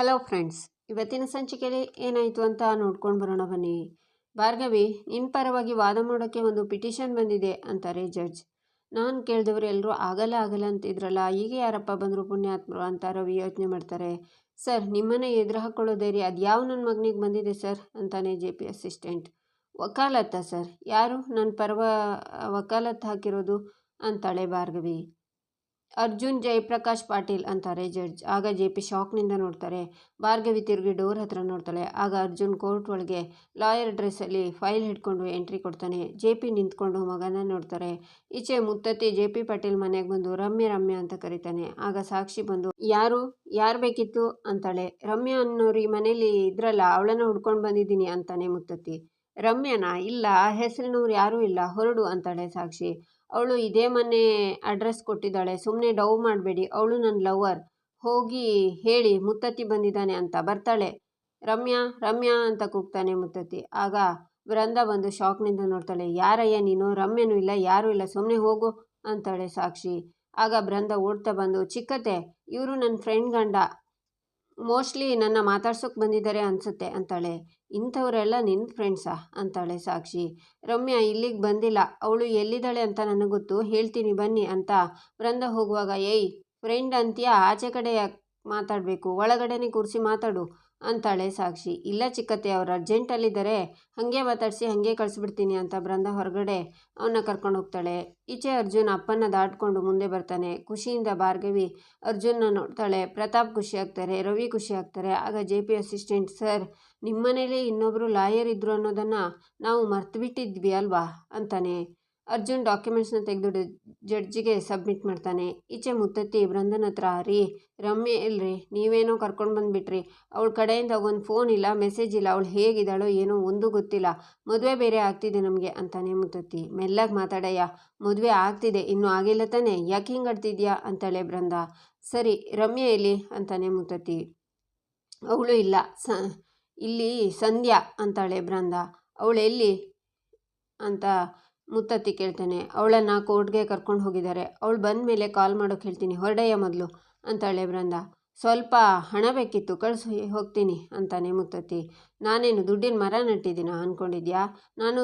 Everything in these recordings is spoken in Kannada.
ಹಲೋ ಫ್ರೆಂಡ್ಸ್ ಇವತ್ತಿನ ಸಂಚಿಕೆಯಲ್ಲಿ ಏನಾಯಿತು ಅಂತ ನೋಡ್ಕೊಂಡು ಬರೋಣ ಬನ್ನಿ. ಭಾರ್ಗವಿ ನಿನ್ನ ಪರವಾಗಿ ವಾದ ಮಾಡೋಕ್ಕೆ ಒಂದು ಪಿಟಿಷನ್ ಬಂದಿದೆ ಅಂತಾರೆ ಜಡ್ಜ್. ನಾನು ಕೇಳಿದವರು ಎಲ್ಲರೂ ಆಗಲ್ಲ ಆಗಲ್ಲ ಅಂತಿದ್ರಲ್ಲ ಈಗ ಯಾರಪ್ಪ ಬಂದರು ಪುಣ್ಯಾತ್ಮರು ಅಂತ ರವಿ ಯೋಚನೆ ಮಾಡ್ತಾರೆ. ಸರ್, ನಿಮ್ಮನ್ನೇ ಎದುರು ಹಾಕ್ಕೊಳ್ಳೋ ಧೈರ್ಯ ಅದು ಯಾವ ನನ್ನ ಮಗನಿಗೆ ಬಂದಿದೆ ಸರ್? ಅಂತಾನೆ ಜೆ ಪಿ ಅಸಿಸ್ಟೆಂಟ್. ವಕಾಲತ್ತ ಸರ್. ಯಾರು? ನನ್ನ ಪರವ ವಕಾಲತ್ ಹಾಕಿರೋದು? ಅಂತಾಳೆ ಭಾರ್ಗವಿ. ಅರ್ಜುನ್ ಜಯಪ್ರಕಾಶ್ ಪಾಟೀಲ್ ಅಂತಾರೆ ಜಡ್ಜ್. ಆಗ ಜೆ ಪಿ ಶಾಕ್ನಿಂದ ನೋಡ್ತಾರೆ, ಭಾರ್ಗವಿ ತಿರುಗಿ ಡೋರ್ ಹತ್ರ ನೋಡ್ತಾಳೆ. ಆಗ ಅರ್ಜುನ್ ಕೋರ್ಟ್ ಒಳಗೆ ಲಾಯರ್ ಡ್ರೆಸ್ಸಲ್ಲಿ ಫೈಲ್ ಹಿಡ್ಕೊಂಡು ಎಂಟ್ರಿ ಕೊಡ್ತಾನೆ. ಜೆ ಪಿ ನಿಂತ್ಕೊಂಡು ಮಗನ ನೋಡ್ತಾರೆ. ಈಚೆ ಮುತ್ತತ್ತಿ ಜೆ ಪಿ ಪಾಟೀಲ್ ಮನೆಗೆ ಬಂದು ರಮ್ಯ ರಮ್ಯ ಅಂತ ಕರೀತಾನೆ. ಆಗ ಸಾಕ್ಷಿ ಬಂದು, ಯಾರು? ಯಾರು ಬೇಕಿತ್ತು? ಅಂತಾಳೆ. ರಮ್ಯ ಅನ್ನೋರು ಈ ಮನೇಲಿ ಇದ್ರಲ್ಲ, ಅವಳನ್ನು ಹುಡ್ಕೊಂಡು ಬಂದಿದ್ದೀನಿ ಅಂತಾನೆ ಮುತ್ತತ್ತಿ. ರಮ್ಯನ? ಇಲ್ಲ ಹೆಸರಿನವ್ರು ಯಾರೂ ಇಲ್ಲ, ಹೊರಡು ಅಂತಾಳೆ ಸಾಕ್ಷಿ. ಅವಳು ಇದೇ ಮನೆ ಅಡ್ರೆಸ್ ಕೊಟ್ಟಿದ್ದಾಳೆ. ಸುಮ್ಮನೆ ಡವ್ ಮಾಡಬೇಡಿ. ಅವಳು ನನ್ನ ಲವರ್ ಹೋಗಿ ಹೇಳಿ, ಮುತ್ತತ್ತಿ ಬಂದಿದ್ದಾನೆ ಅಂತ. ಬರ್ತಾಳೆ. ರಮ್ಯಾ ರಮ್ಯಾ ಅಂತ ಕೂಗ್ತಾನೆ ಮುತ್ತತ್ತಿ. ಆಗ ವೃಂದ ಬಂದು ಶಾಕ್ನಿಂದ ನೋಡ್ತಾಳೆ, ಯಾರಯ್ಯ ನೀನು? ರಮ್ಯನೂ ಇಲ್ಲ, ಯಾರೂ ಇಲ್ಲ. ಸುಮ್ಮನೆ ಹೋಗು ಅಂತಾಳೆ ಸಾಕ್ಷಿ. ಆಗ ಬೃಂದ ಓಡ್ತಾ ಬಂದು ಚಿಕ್ಕತೆ ಇವರು ನನ್ನ ಫ್ರೆಂಡ್ ಗಂಡ. ಮೋಸ್ಟ್ಲಿ ನನ್ನ ಮಾತಾಡ್ಸೋಕೆ ಬಂದಿದ್ದಾರೆ ಅನಿಸುತ್ತೆ ಅಂತಾಳೆ. ಇಂಥವರೆಲ್ಲ ನಿನ್ನ ಫ್ರೆಂಡ್ಸಾ? ಅಂತಾಳೆ ಸಾಕ್ಷಿ. ರಮ್ಯಾ ಇಲ್ಲಿಗೆ ಬಂದಿಲ್ಲ. ಅವಳು ಎಲ್ಲಿದ್ದಾಳೆ ಅಂತ ನನಗೆ ಗೊತ್ತು. ಹೇಳ್ತೀನಿ, ಬನ್ನಿ ಅಂತ ಬೃಂದ ಹೋಗುವಾಗ, ಏಯ್ ಫ್ರೆಂಡ್ ಅಂತೀಯಾ? ಆಚೆ ಕಡೆ ಮಾತಾಡಬೇಕು? ಒಳಗಡೆನೇ ಕೂರಿಸಿ ಮಾತಾಡು. ಅಂತಾಳೆ ಸಾಕ್ಷಿ. ಇಲ್ಲ ಚಿಕ್ಕತ್ತೆ, ಅವ್ರು ಅರ್ಜೆಂಟಲ್ಲಿದ್ದಾರೆ. ಹಾಗೆ ಮಾತಾಡಿಸಿ, ಹಾಗೆ ಕಳಿಸ್ಬಿಡ್ತೀನಿ ಅಂತ ಬೃಂದ ಹೊರಗಡೆ ಅವನ್ನ ಕರ್ಕೊಂಡು ಹೋಗ್ತಾಳೆ. ಈಚೆ ಅರ್ಜುನ್ ಅಪ್ಪನ ದಾಟ್ಕೊಂಡು ಮುಂದೆ ಬರ್ತಾನೆ. ಖುಷಿಯಿಂದ ಭಾರ್ಗವಿ ಅರ್ಜುನ್ನ ನೋಡ್ತಾಳೆ. ಪ್ರತಾಪ್ ಖುಷಿ ಆಗ್ತಾರೆ, ರವಿ ಖುಷಿ ಆಗ್ತಾರೆ. ಆಗ ಜೆ ಪಿ ಅಸಿಸ್ಟೆಂಟ್, ಸರ್, ನಿಮ್ಮನೇಲಿ ಇನ್ನೊಬ್ಬರು ಲಾಯರ್ ಇದ್ದರು ಅನ್ನೋದನ್ನು ನಾವು ಮರ್ತು ಬಿಟ್ಟಿದ್ವಿ ಅಲ್ವಾ? ಅಂತಾನೆ. ಅರ್ಜುನ್ ಡಾಕ್ಯುಮೆಂಟ್ಸ್ನ ತೆಗೆದು ಜಡ್ಜಿಗೆ ಸಬ್ಮಿಟ್ ಮಾಡ್ತಾನೆ. ಈಚೆ ಮುತ್ತತ್ತಿ, ಬೃಂದನ್ ಹತ್ರ ರೀ ರಮ್ಯ, ಇಲ್ರಿ, ನೀವೇನೋ ಕರ್ಕೊಂಡು ಬಂದುಬಿಟ್ರಿ. ಅವಳ ಕಡೆಯಿಂದ ಒಂದು ಫೋನ್ ಇಲ್ಲ ಮೆಸೇಜ್ ಇಲ್ಲ, ಅವಳು ಹೇಗಿದ್ದಾಳೋ ಏನೋ ಒಂದು ಗೊತ್ತಿಲ್ಲ. ಮದುವೆ ಬೇರೆ ಆಗ್ತಿದೆ ನಮಗೆ, ಅಂತಾನೆ ಮುತ್ತತ್ತಿ. ಮೆಲ್ಲಾಗಿ ಮಾತಾಡಯ್ಯ, ಮದುವೆ ಆಗ್ತಿದೆ, ಇನ್ನೂ ಆಗಿಲ್ಲ ತಾನೆ. ಯಾಕೆ ಹಿಂಗಡ್ತಿದ್ಯಾ ಅಂತಾಳೆ ಬೃಂದ. ಸರಿ, ರಮ್ಯ ಇಲ್ಲಿ ಅಂತಾನೆ ಮುತ್ತತ್ತಿ. ಅವಳು ಇಲ್ಲ, ಸ, ಇಲ್ಲಿ ಸಂಧ್ಯಾ, ಅಂತಾಳೆ ಬೃಂದ. ಅವಳು ಎಲ್ಲಿ? ಅಂತ ಮುತ್ತತ್ತಿ ಕೇಳ್ತಾನೆ. ಅವಳನ್ನು ಕೋರ್ಟ್ಗೆ ಕರ್ಕೊಂಡು ಹೋಗಿದ್ದಾರೆ. ಅವಳು ಬಂದ ಮೇಲೆ ಕಾಲ್ ಮಾಡೋಕೆ ಹೇಳ್ತೀನಿ. ಹೊರಡಯ್ಯ ಮೊದಲು, ಅಂತಾಳೆ ಬೃಂದ ಸ್ವಲ್ಪ ಹಣ ಬೇಕಿತ್ತು ಕಳಿಸಿ, ಹೋಗ್ತೀನಿ, ಅಂತಾನೆ ಮುತ್ತತ್ತಿ. ನಾನೇನು ದುಡ್ಡಿನ ಮರ ನೆಟ್ಟಿದ್ದೀನ ಅಂದ್ಕೊಂಡಿದ್ಯಾ ನಾನು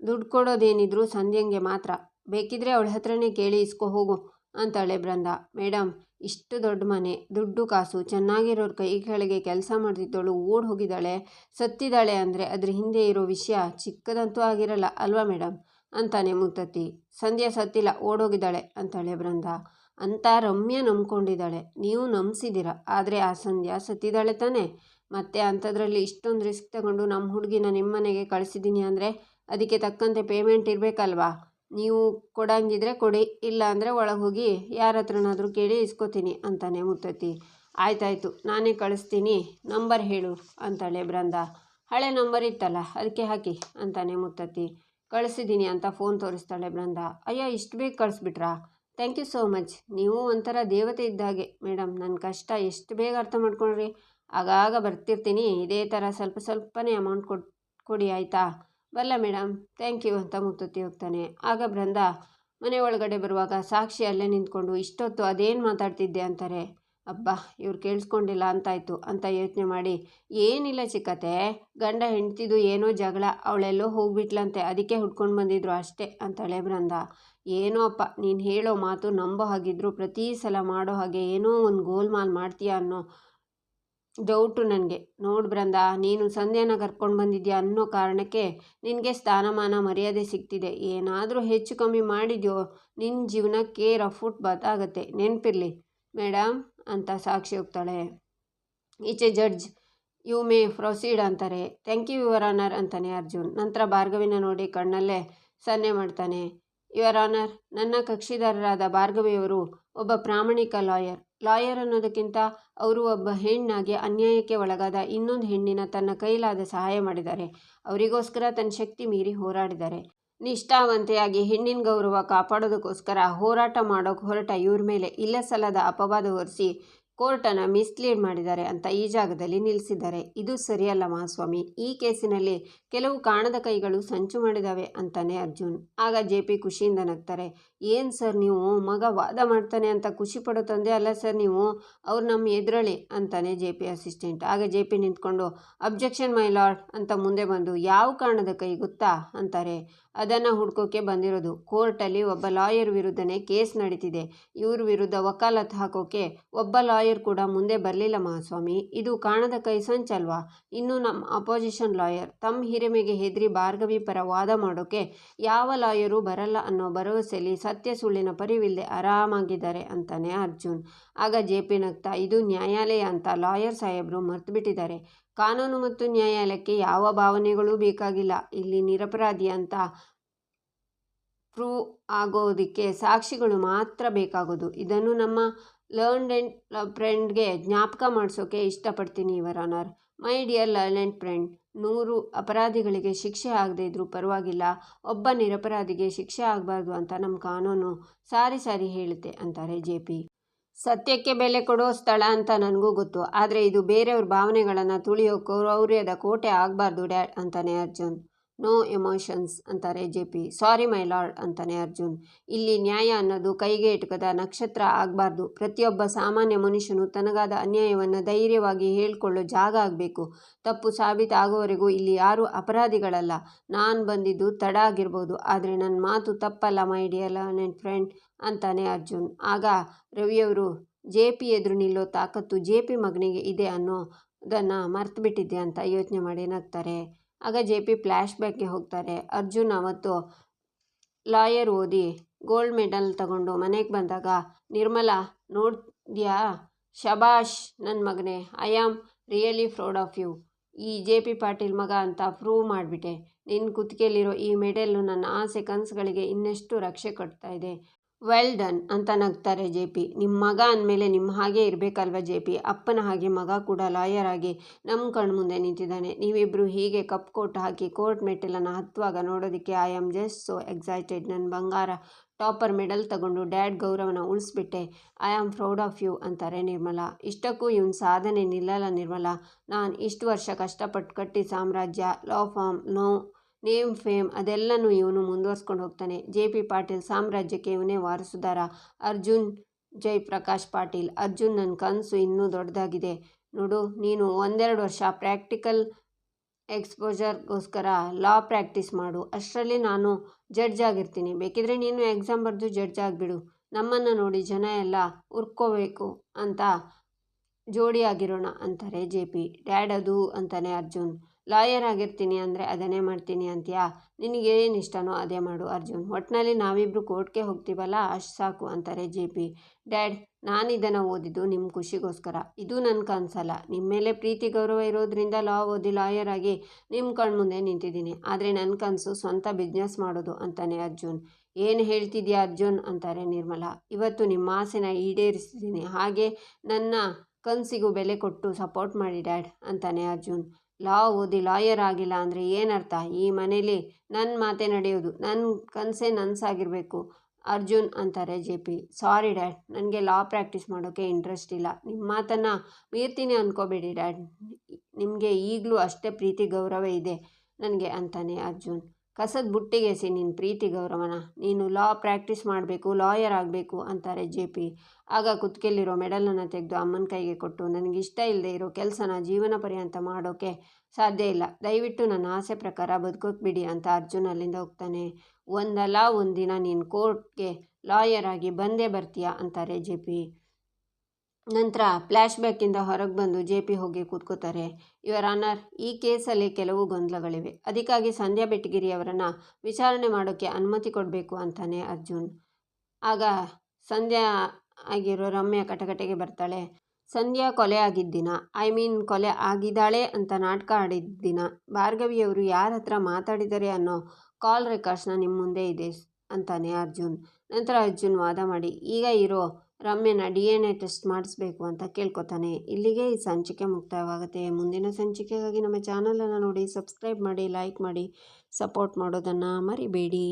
ದುಡ್ಡು ಕೊಡೋದೇನಿದ್ರು ಸಂಧ್ಯಂಗೆ ಮಾತ್ರ. ಬೇಕಿದ್ರೆ ಅವಳ ಹತ್ರನೇ ಕೇಳಿ ಇಸ್ಕೊ ಹೋಗು, ಅಂತಾಳೆ ಬೃಂದ ಮೇಡಮ್ ಇಷ್ಟು ದೊಡ್ಡ ಮನೆ, ದುಡ್ಡು ಕಾಸು, ಚೆನ್ನಾಗಿರೋರ ಕೈ ಕೆಳಗೆ ಕೆಲಸ ಮಾಡ್ತಿದ್ದವಳು ಓಡ್ ಹೋಗಿದ್ದಾಳೆ. ಸತ್ತಿದ್ದಾಳೆ ಅಂದರೆ ಅದ್ರ ಹಿಂದೆ ಇರೋ ವಿಷಯ ಚಿಕ್ಕದಂತೂ ಆಗಿರಲ್ಲ, ಅಲ್ವಾ ಮೇಡಮ್ ಅಂತಾನೆ ಮುತ್ತತ್ತಿ ಸಂಧ್ಯಾ ಸತ್ತಿಲ್ಲ, ಓಡೋಗಿದ್ದಾಳೆ ಅಂತಾಳೆ ಬೃಂದ ಅಂತ ರಮ್ಯ ನಂಬ್ಕೊಂಡಿದ್ದಾಳೆ. ನೀವು ನಂಬಿಸಿದ್ದೀರ? ಆದರೆ ಆ ಸಂಧ್ಯಾ ಸತ್ತಿದ್ದಾಳೆ ತಾನೆ. ಮತ್ತೆ ಅಂಥದ್ರಲ್ಲಿ ಇಷ್ಟೊಂದು ರಿಸ್ಕ್ ತಗೊಂಡು ನಮ್ಮ ಹುಡುಗಿನ ನಿಮ್ಮನೆಗೆ ಕಳಿಸಿದ್ದೀನಿ ಅಂದರೆ ಅದಕ್ಕೆ ತಕ್ಕಂತೆ ಪೇಮೆಂಟ್ ಇರಬೇಕಲ್ವಾ? ನೀವು ಕೊಡಂಗಿದ್ರೆ ಕೊಡಿ, ಇಲ್ಲ ಅಂದರೆ ಒಳಗೆ ಹೋಗಿ ಯಾರ ಹತ್ರನಾದರೂ ಕೇಳಿ ಇಸ್ಕೋತೀನಿ ಅಂತಾನೆ ಮುತ್ತತ್ತಿ ಆಯ್ತಾಯ್ತು, ನಾನೇ ಕಳಿಸ್ತೀನಿ. ನಂಬರ್ ಹೇಳು ಅಂತಾಳೆ ಬೃಂದ ಹಳೆ ನಂಬರ್ ಇತ್ತಲ್ಲ ಅದಕ್ಕೆ ಹಾಕಿ ಅಂತಾನೆ ಮುತ್ತತ್ತಿ ಕಳಿಸಿದ್ದೀನಿ ಅಂತ ಫೋನ್ ತೋರಿಸ್ತಾಳೆ ಬೃಂದ. ಅಯ್ಯ, ಇಷ್ಟು ಬೇಗ ಕಳಿಸ್ಬಿಟ್ರಾ? ಥ್ಯಾಂಕ್ ಯು ಸೋ ಮಚ್ ನೀವು ಒಂಥರ ದೇವತೆ ಇದ್ದಾಗೆ ಮೇಡಮ್ ನನ್ನ ಕಷ್ಟ ಎಷ್ಟು ಬೇಗ ಅರ್ಥ ಮಾಡ್ಕೊಳ್ರಿ ಆಗಾಗ ಬರ್ತಿರ್ತೀನಿ. ಇದೇ ಥರ ಸ್ವಲ್ಪ ಸ್ವಲ್ಪನೇ ಅಮೌಂಟ್ ಕೊಟ್ಟು ಕೊಡಿ ಆಯಿತಾ? ಬಲ್ಲ ಮೇಡಮ್ ಥ್ಯಾಂಕ್ ಯು ಅಂತ ಮುತ್ತುತ್ತಿ ಹೋಗ್ತಾನೆ. ಆಗ ಬೃಂದ ಮನೆ ಒಳಗಡೆ ಬರುವಾಗ ಸಾಕ್ಷಿ ಅಲ್ಲೇ ನಿಂತ್ಕೊಂಡು, ಇಷ್ಟೊತ್ತು ಅದೇನು ಮಾತಾಡ್ತಿದ್ದೆ? ಅಂತಾರೆ. ಅಬ್ಬಾ, ಇವ್ರು ಕೇಳಿಸ್ಕೊಂಡಿಲ್ಲ ಅಂತಾಯ್ತು ಅಂತ ಯೋಚನೆ ಮಾಡಿ. ಏನಿಲ್ಲ ಚಿಕ್ಕತೆ ಗಂಡ ಹೆಂಡ್ತಿದು ಏನೋ ಜಗಳ, ಅವಳೆಲ್ಲೋ ಹೋಗ್ಬಿಟ್ಲಂತೆ, ಅದಕ್ಕೆ ಹುಡ್ಕೊಂಡು ಬಂದಿದ್ರು ಅಷ್ಟೇ ಅಂತಾಳೆ ಬ್ರಂದ ಏನೋ ಅಪ್ಪ, ನೀನು ಹೇಳೋ ಮಾತು ನಂಬೋ ಹಾಗಿದ್ರು ಪ್ರತಿ ಸಲ ಮಾಡೋ ಹಾಗೆ ಏನೋ ಒಂದು ಗೋಲ್ಮಾಲ್ ಮಾಡ್ತೀಯ ಅನ್ನೋ ಡೌಟು ನನಗೆ. ನೋಡು ಬ್ರಂದ ನೀನು ಸಂಧ್ಯಾನ ಕರ್ಕೊಂಡು ಬಂದಿದ್ಯಾ ಅನ್ನೋ ಕಾರಣಕ್ಕೆ ನಿನಗೆ ಸ್ಥಾನಮಾನ ಮರ್ಯಾದೆ ಸಿಗ್ತಿದೆ. ಏನಾದರೂ ಹೆಚ್ಚು ಕಮ್ಮಿ ಮಾಡಿದ್ಯೋ ನಿನ್ನ ಜೀವನಕ್ಕೆ ರಫುಟ್ ಬತ್ತಾಗತ್ತೆ ನೆನಪಿರಲಿ. ಮೇಡಮ್ ಅಂತ ಸಾಕ್ಷಿ ಹೋಗ್ತಾಳೆ. ಈಚೆ ಜಡ್ಜ್, ಯು ಮೇ ಪ್ರೊಸೀಡ್ ಅಂತಾರೆ. ಥ್ಯಾಂಕ್ ಯು, ಯುವರ್ ಆನರ್ ಅಂತಾನೆ ಅರ್ಜುನ್. ನಂತರ ಭಾರ್ಗವಿನ ನೋಡಿ ಕಣ್ಣಲ್ಲೇ ಸನ್ನೆ ಮಾಡ್ತಾನೆ. ಯುವರ್ ಆನರ್, ನನ್ನ ಕಕ್ಷಿದಾರರಾದ ಭಾರ್ಗವಿಯವರು ಒಬ್ಬ ಪ್ರಾಮಾಣಿಕ ಲಾಯರ್. ಲಾಯರ್ ಅನ್ನೋದಕ್ಕಿಂತ ಅವರು ಒಬ್ಬ ಹೆಣ್ಣಾಗಿ ಅನ್ಯಾಯಕ್ಕೆ ಒಳಗಾದ ಇನ್ನೊಂದು ಹೆಣ್ಣಿನ ತನ್ನ ಕೈಲಾದ ಸಹಾಯ ಮಾಡಿದ್ದಾರೆ. ಅವರಿಗೋಸ್ಕರ ತನ್ನ ಶಕ್ತಿ ಮೀರಿ ಹೋರಾಡಿದ್ದಾರೆ. ನಿಷ್ಠಾವಂತೆಯಾಗಿ ಹೆಣ್ಣಿನ ಗೌರವ ಕಾಪಾಡೋದಕ್ಕೋಸ್ಕರ ಹೋರಾಟ ಮಾಡೋಕೆ ಹೊರಟ ಇವ್ರ ಮೇಲೆ ಇಲ್ಲ ಸಲ್ಲದ ಅಪವಾದ ಹೊರಿಸಿ ಕೋರ್ಟನ್ನು ಮಿಸ್ಲೀಡ್ ಮಾಡಿದ್ದಾರೆ ಅಂತ ಈ ಜಾಗದಲ್ಲಿ ನಿಲ್ಲಿಸಿದ್ದಾರೆ ಇದು ಸರಿಯಲ್ಲ ಮಹಾಸ್ವಾಮಿ. ಈ ಕೇಸಿನಲ್ಲಿ ಕೆಲವು ಕಾಣದ ಕೈಗಳು ಸಂಚು ಮಾಡಿದಾವೆ ಅಂತಾನೆ ಅರ್ಜುನ್. ಆಗ ಜೆ ಪಿ ಖುಷಿಯಿಂದ ನಗ್ತಾರೆ. ಏನು ಸರ್ ನೀವು? ಮಗ ವಾದ ಮಾಡ್ತಾನೆ ಅಂತ ಖುಷಿ ಪಡೋ ತಂದೆ ಅಲ್ಲ ಸರ್ ನೀವು? ಅವ್ರು ನಮ್ಮ ಎದುರಳಿ ಅಂತಾನೆ ಜೆ ಪಿ ಅಸಿಸ್ಟೆಂಟ್. ಆಗ ಜೆ ಪಿ ನಿಂತ್ಕೊಂಡು, ಅಬ್ಜೆಕ್ಷನ್ ಮೈ ಲಾರ್ಡ್ ಅಂತ ಮುಂದೆ ಬಂದು, ಯಾವ ಕಾರಣದ ಕೈ ಗೊತ್ತಾ? ಅಂತಾರೆ. ಅದನ್ನು ಹುಡ್ಕೋಕೆ ಬಂದಿರೋದು. ಕೋರ್ಟಲ್ಲಿ ಒಬ್ಬ ಲಾಯರ್ ವಿರುದ್ಧನೇ ಕೇಸ್ ನಡೀತಿದೆ. ಇವ್ರ ವಿರುದ್ಧ ವಕಾಲತ್ ಹಾಕೋಕೆ ಒಬ್ಬ ಲಾಯರ್ ಕೂಡ ಮುಂದೆ ಬರಲಿಲ್ಲ ಮಹಾಸ್ವಾಮಿ. ಇದು ಕಾಣದ ಕೈ ಸಂಚಲ್ವಾ? ಇನ್ನು ನಮ್ಮ ಅಪೋಸಿಷನ್ ಲಾಯರ್ ತಮ್ಮ ಹಿರಿಮೆಗೆ ಹೆದರಿ ಭಾರ್ಗವಿ ಪರ ವಾದ ಮಾಡೋಕೆ ಯಾವ ಲಾಯರು ಬರಲ್ಲ ಅನ್ನೋ ಭರವಸೆಯಲ್ಲಿ ಸತ್ಯ ಸುಳ್ಳಿನ ಪರಿವಿಲ್ಲದೆ ಆರಾಮಾಗಿದ್ದಾರೆ ಅಂತಾನೆ ಅರ್ಜುನ್. ಆಗ ಜೆ ಪಿ ಇದು ನ್ಯಾಯಾಲಯ ಅಂತ ಲಾಯರ್ ಸಾಹೇಬರು ಮರ್ತು ಬಿಟ್ಟಿದ್ದಾರೆ ಕಾನೂನು ಮತ್ತು ನ್ಯಾಯಾಲಯಕ್ಕೆ ಯಾವ ಭಾವನೆಗಳೂ ಬೇಕಾಗಿಲ್ಲ. ಇಲ್ಲಿ ನಿರಪರಾಧಿ ಅಂತ ಪ್ರೂವ್ ಆಗೋದಕ್ಕೆ ಸಾಕ್ಷಿಗಳು ಮಾತ್ರ ಬೇಕಾಗೋದು. ಇದನ್ನು ನಮ್ಮ ಲರ್ನ್ಡ್ ಅಂಡ್ ಫ್ರೆಂಡ್ಗೆ ಜ್ಞಾಪಕ ಮಾಡಿಸೋಕೆ ಇಷ್ಟಪಡ್ತೀನಿ your honour. My dear learned friend, ನೂರು ಅಪರಾಧಿಗಳಿಗೆ ಶಿಕ್ಷೆ ಆಗದೇ ಇದ್ರೂ ಪರವಾಗಿಲ್ಲ. ಒಬ್ಬ ನಿರಪರಾಧಿಗೆ ಶಿಕ್ಷೆ ಆಗಬಾರ್ದು ಅಂತ ನಮ್ಮ ಕಾನೂನು ಸಾರಿ ಸಾರಿ ಹೇಳುತ್ತೆ, ಅಂತಾರೆ ಜೆ ಪಿ. ಸತ್ಯಕ್ಕೆ ಬೆಲೆ ಕೊಡೋ ಸ್ಥಳ ಅಂತ ನನಗೂ ಗೊತ್ತು. ಆದರೆ ಇದು ಬೇರೆಯವ್ರ ಭಾವನೆಗಳನ್ನು ತುಳಿಯೋ ಕ್ರೌರ್ಯದ ಕೋಟೆ ಆಗಬಾರ್ದು ಡ್ಯಾಡ್ ಅಂತಾನೆ ಅರ್ಜುನ್. ನೋ ಎಮೋಷನ್ಸ್ ಅಂತಾರೆ J P sorry my lord ಅಂತಾನೆ ಅರ್ಜುನ್. ಇಲ್ಲಿ ನ್ಯಾಯ ಅನ್ನೋದು ಕೈಗೆ ಇಟ್ಕದ ನಕ್ಷತ್ರ ಆಗಬಾರ್ದು. ಪ್ರತಿಯೊಬ್ಬ ಸಾಮಾನ್ಯ ಮನುಷ್ಯನು ತನಗಾದ ಅನ್ಯಾಯವನ್ನು ಧೈರ್ಯವಾಗಿ ಹೇಳ್ಕೊಳ್ಳೋ ಜಾಗ ಆಗಬೇಕು. ತಪ್ಪು ಸಾಬೀತಾಗುವವರೆಗೂ ಇಲ್ಲಿ ಯಾರೂ ಅಪರಾಧಿಗಳಲ್ಲ. ನಾನು ಬಂದಿದ್ದು ತಡ ಆಗಿರ್ಬೋದು. ಆದರೆ ನನ್ನ ಮಾತು ತಪ್ಪಲ್ಲ ಮೈ ಡಿಯರ್ ಆ್ಯಂಡ್ ಫ್ರೆಂಡ್ ಅಂತಾನೆ ಅರ್ಜುನ್. ಆಗ ರವಿಯವರು ಜೆ ಪಿ ಎದುರು ನಿಲ್ಲೋ ತಾಕತ್ತು ಜೆ ಪಿ ಮಗನಿಗೆ ಇದೆ ಅನ್ನೋದನ್ನು ಮರ್ತು ಬಿಟ್ಟಿದ್ದೆ ಅಂತ ಯೋಚನೆ ಮಾಡಿ ನಗ್ತಾರೆ. ಆಗ ಜೆ ಪಿ ಫ್ಲ್ಯಾಶ್ ಬ್ಯಾಕ್ಗೆ ಹೋಗ್ತಾರೆ. ಅರ್ಜುನ್ ಅವತ್ತು ಲಾಯರ್ ಓದಿ ಗೋಲ್ಡ್ ಮೆಡಲ್ ತಗೊಂಡು ಮನೆಗೆ ಬಂದಾಗ, ನಿರ್ಮಲಾ, ನೋಡ್ದ್ಯಾ? ಶಬಾಷ್ ನನ್ನ ಮಗನೇ, I am really proud of you. ಈ ಜೆ ಪಿ ಪಾಟೀಲ್ ಮಗ ಅಂತ ಪ್ರೂವ್ ಮಾಡಿಬಿಟ್ಟೆ. ನಿನ್ನ ಕುತ್ತಿಗೆಯಲ್ಲಿರೋ ಈ ಮೆಡಲ್ಲು ನನ್ನ ಆಸೆ ಕನಸುಗಳಿಗೆ ಇನ್ನಷ್ಟು ರಕ್ಷೆ ಕೊಡ್ತಾ ಇದೆ. ವೆಲ್ ಡನ್ ಅಂತ ನಗ್ತಾರೆ ಜೆ ಪಿ. ನಿಮ್ಮ ಮಗ ಅಂದಮೇಲೆ ನಿಮ್ಮ ಹಾಗೆ ಇರಬೇಕಲ್ವ ಜೆ ಪಿ? ಅಪ್ಪನ ಹಾಗೆ, ಮಗ ಕೂಡ ಲಾಯರ್ ಆಗಿ ನಮ್ಮ ಕಣ್ಮುಂದೆ ನಿಂತಿದ್ದಾನೆ. ನೀವಿಬ್ಬರು ಹೀಗೆ ಕಪ್ ಕೋಟ್ ಹಾಕಿ ಕೋರ್ಟ್ ಮೆಟ್ಟಿಲನ್ನು ಹತ್ತುವಾಗ ನೋಡೋದಕ್ಕೆ I am just so excited ನನ್ನ ಬಂಗಾರ ಟಾಪರ್ ಮೆಡಲ್ ತಗೊಂಡು ಡ್ಯಾಡ್ ಗೌರವನ ಉಳಿಸ್ಬಿಟ್ಟೆ. I am proud of you ಅಂತಾರೆ ನಿರ್ಮಲಾ. ಇಷ್ಟಕ್ಕೂ ಇವನ್ ಸಾಧನೆ ನಿಲ್ಲಲ್ಲ ನಿರ್ಮಲಾ. ನಾನು ಇಷ್ಟು ವರ್ಷ ಕಷ್ಟಪಟ್ಟು ಕಟ್ಟಿ ಸಾಮ್ರಾಜ್ಯ law firm no name, fame ಅದೆಲ್ಲನೂ ಇವನು ಮುಂದುವರ್ಸ್ಕೊಂಡು ಹೋಗ್ತಾನೆ. ಜೆ ಪಿ ಪಾಟೀಲ್ ಸಾಮ್ರಾಜ್ಯಕ್ಕೆ ಇವನೇ ವಾರಸುದಾರ. ಅರ್ಜುನ್, ಜಯಪ್ರಕಾಶ್ ಪಾಟೀಲ್ ಅರ್ಜುನ್ ನನ್ನ ಕನಸು ಇನ್ನೂ ದೊಡ್ಡದಾಗಿದೆ. ನೋಡು, ನೀನು ಒಂದೆರಡು ವರ್ಷ ಪ್ರಾಕ್ಟಿಕಲ್ ಎಕ್ಸ್ಪೋಜರ್ಗೋಸ್ಕರ ಲಾ ಪ್ರಾಕ್ಟೀಸ್ ಮಾಡು. ಅಷ್ಟರಲ್ಲಿ ನಾನು ಜಡ್ಜ್ ಆಗಿರ್ತೀನಿ. ಬೇಕಿದ್ರೆ ನೀನು ಎಕ್ಸಾಮ್ ಬರೆದು ಜಡ್ಜ್ ಆಗಿಬಿಡು. ನಮ್ಮನ್ನು ನೋಡಿ ಜನ ಎಲ್ಲ ಉರ್ಕೋಬೇಕು ಅಂತ ಜೋಡಿಯಾಗಿರೋಣ ಅಂತಾರೆ ಜೆ ಪಿ. ಡ್ಯಾಡ್ ಅದು ಅಂತಾನೆ ಅರ್ಜುನ್. ಲಾಯರ್ ಆಗಿರ್ತೀನಿ ಅಂದರೆ ಅದನ್ನೇ ಮಾಡ್ತೀನಿ ಅಂತೀಯಾ? ಏನು ಇಷ್ಟನೋ ಅದೇ ಮಾಡು ಅರ್ಜುನ್. ಒಟ್ಟಿನಲ್ಲಿ ನಾವಿಬ್ಬರು ಕೋರ್ಟ್ಗೆ ಹೋಗ್ತೀವಲ್ಲ, ಅಷ್ಟು ಸಾಕು ಅಂತಾರೆ ಜೆ ಪಿ. ಡ್ಯಾಡ್, ನಾನು ಇದನ್ನು ಓದಿದ್ದು ನಿಮ್ಮ ಖುಷಿಗೋಸ್ಕರ. ಇದು ನನ್ನ ಕನಸಲ್ಲ. ನಿಮ್ಮ ಮೇಲೆ ಪ್ರೀತಿ ಗೌರವ ಇರೋದ್ರಿಂದ ಲಾ ಓದಿ ಲಾಯರ್ ಆಗಿ ನಿಮ್ಮ ಕಣ್ಮುಂದೆ ನಿಂತಿದ್ದೀನಿ. ಆದರೆ ನನ್ನ ಕನಸು ಸ್ವಂತ ಬಿಸ್ನೆಸ್ ಮಾಡೋದು ಅಂತಾನೆ ಅರ್ಜುನ್. ಏನು ಹೇಳ್ತಿದ್ಯಾ ಅರ್ಜುನ್? ಅಂತಾರೆ ನಿರ್ಮಲಾ. ಇವತ್ತು ನಿಮ್ಮ ಆಸೆನ ಈಡೇರಿಸಿದ್ದೀನಿ ಹಾಗೆ ನನ್ನ ಕನಸಿಗೂ ಬೆಲೆ ಕೊಟ್ಟು ಸಪೋರ್ಟ್ ಮಾಡಿ ಡ್ಯಾಡ್, ಅಂತಾನೆ ಅರ್ಜುನ್. ಲಾ ಓದಿ ಲಾಯರ್ ಆಗಿಲ್ಲ ಅಂದರೆ ಏನರ್ಥ? ಈ ಮನೇಲಿ ನನ್ನ ಮಾತೇ ನಡೆಯೋದು ನನ್ನ ಕನಸೇ ನನಸಾಗಿರಬೇಕು. ಅರ್ಜುನ್ ಅಂತಾರೆ ಜೆ ಪಿ. ಸಾರಿ ಡ್ಯಾಡ್, ನನಗೆ ಲಾ ಪ್ರಾಕ್ಟೀಸ್ ಮಾಡೋಕ್ಕೆ ಇಂಟ್ರೆಸ್ಟ್ ಇಲ್ಲ. ನಿಮ್ಮ ಮಾತನ್ನು ಮೀರ್ತೀನಿ ಅಂದ್ಕೋಬೇಡಿ ಡ್ಯಾಡ್. ನಿಮಗೆ ಈಗಲೂ ಅಷ್ಟೇ ಪ್ರೀತಿ ಗೌರವ ಇದೆ ನನಗೆ ಅಂತಾನೆ ಅರ್ಜುನ್. ಕಸದ ಬುಟ್ಟಿಗೆಸಿ ನಿನ್ನ ಪ್ರೀತಿ ಗೌರವನ ನೀನು ಲಾ ಪ್ರಾಕ್ಟೀಸ್ ಮಾಡಬೇಕು, ಲಾಯರ್ ಆಗಬೇಕು, ಅಂತಾರೆ ಜೆ ಪಿ. ಆಗ ಕುತ್ಕೆಲ್ಲಿರೋ ಮೆಡಲನ್ನು ತೆಗೆದು ಅಮ್ಮನ ಕೈಗೆ ಕೊಟ್ಟು, ನನಗಿಷ್ಟ ಇಲ್ಲದೆ ಇರೋ ಕೆಲಸನ ಜೀವನ ಪರ್ಯಂತ ಮಾಡೋಕ್ಕೆ ಸಾಧ್ಯ ಇಲ್ಲ. ದಯವಿಟ್ಟು ನನ್ನ ಆಸೆ ಪ್ರಕಾರ ಬದುಕೋಕೆ ಬಿಡಿ, ಅಂತ ಅರ್ಜುನ್ ಅಲ್ಲಿಂದ ಹೋಗ್ತಾನೆ. ಒಂದಲ್ಲ ಒಂದಿನ ನೀನು ಕೋರ್ಟ್ಗೆ ಲಾಯರ್ ಆಗಿ ಬಂದೇ ಬರ್ತೀಯಾ? ಅಂತಾರೆ ಜೆ ಪಿ. ನಂತರ ಫ್ಲ್ಯಾಶ್ ಬ್ಯಾಕಿಂದ ಹೊರಗೆ ಬಂದು ಜೆ ಪಿ ಹೋಗಿ ಕೂತ್ಕೋತಾರೆ. ಇವರ ಆನರ್, ಈ ಕೇಸಲ್ಲಿ ಕೆಲವು ಗೊಂದಲಗಳಿವೆ. ಅದಕ್ಕಾಗಿ ಸಂಧ್ಯಾ ಬೆಟ್ಟಗಿರಿ ಅವರನ್ನು ವಿಚಾರಣೆ ಮಾಡೋಕ್ಕೆ ಅನುಮತಿ ಕೊಡಬೇಕು ಅಂತಾನೆ ಅರ್ಜುನ್. ಆಗ ಸಂಧ್ಯಾ ಆಗಿರೋ ರಮ್ಯ ಕಟಕಟೆಗೆ ಬರ್ತಾಳೆ. ಸಂಧ್ಯಾ ಕೊಲೆ ಆಗಿದ್ದ ದಿನ, ಐ ಮೀನ್ ಕೊಲೆ ಆಗಿದ್ದಾಳೆ ಅಂತ ನಾಟಕ ಆಡಿದ ದಿನ ಭಾರ್ಗವಿಯವರು ಯಾರ ಹತ್ರ ಮಾತಾಡಿದ್ದಾರೆ ಅನ್ನೋ ಕಾಲ್ ರೆಕಾರ್ಡ್ಸ್ನ ನಿಮ್ಮ ಮುಂದೆ ಇದೆ ಅಂತಾನೆ ಅರ್ಜುನ್. ನಂತರ ಅರ್ಜುನ್ ವಾದ ಮಾಡಿ, ಈಗ ಇರೋ ರಮ್ಯನ ಡಿ ಎನ್ ಎ ಟೆಸ್ಟ್ ಮಾಡಿಸ್ಬೇಕು ಅಂತ ಕೇಳ್ಕೊತಾನೆ. ಇಲ್ಲಿಗೆ ಈ ಸಂಚಿಕೆ ಮುಕ್ತಾಯವಾಗುತ್ತೆ. ಮುಂದಿನ ಸಂಚಿಕೆಗಾಗಿ ನಮ್ಮ ಚಾನಲನ್ನು ನೋಡಿ, ಸಬ್ಸ್ಕ್ರೈಬ್ ಮಾಡಿ, ಲೈಕ್ ಮಾಡಿ, ಸಪೋರ್ಟ್ ಮಾಡೋದನ್ನು ಮರಿಬೇಡಿ.